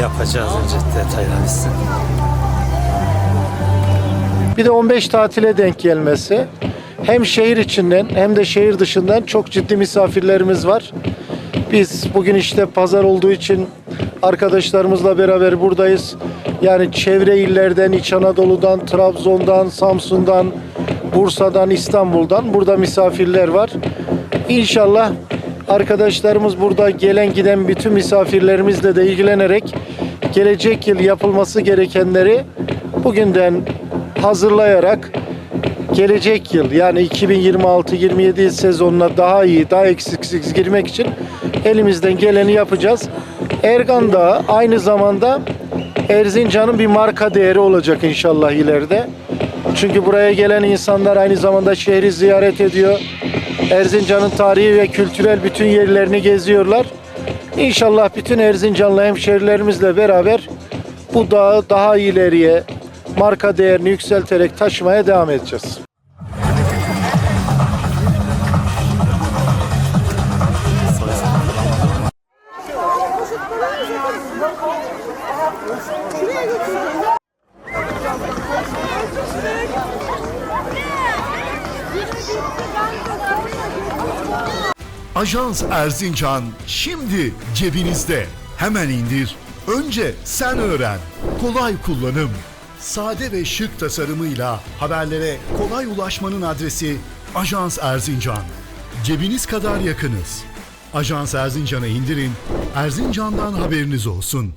Yapacağız önce detaylar bitsin. Bir de 15 tatile denk gelmesi. Hem şehir içinden hem de şehir dışından çok ciddi misafirlerimiz var. Biz bugün işte pazar olduğu için arkadaşlarımızla beraber buradayız. Yani çevre illerden, İç Anadolu'dan, Trabzon'dan, Samsun'dan, Bursa'dan, İstanbul'dan burada misafirler var. İnşallah arkadaşlarımız burada gelen giden bütün misafirlerimizle de ilgilenerek gelecek yıl yapılması gerekenleri bugünden hazırlayarak gelecek yıl yani 2026-27 sezonuna daha iyi, daha eksiksiz girmek için elimizden geleni yapacağız. Ergan Dağı aynı zamanda Erzincan'ın bir marka değeri olacak inşallah ileride. Çünkü buraya gelen insanlar aynı zamanda şehri ziyaret ediyor. Erzincan'ın tarihi ve kültürel bütün yerlerini geziyorlar. İnşallah bütün Erzincanlı hemşerilerimizle beraber bu dağı daha ileriye marka değerini yükselterek taşımaya devam edeceğiz. Ajans Erzincan şimdi cebinizde. Hemen indir. Önce sen öğren. Kolay kullanım. Sade ve şık tasarımıyla haberlere kolay ulaşmanın adresi Ajans Erzincan. Cebiniz kadar yakınız. Ajans Erzincan'ı indirin. Erzincan'dan haberiniz olsun.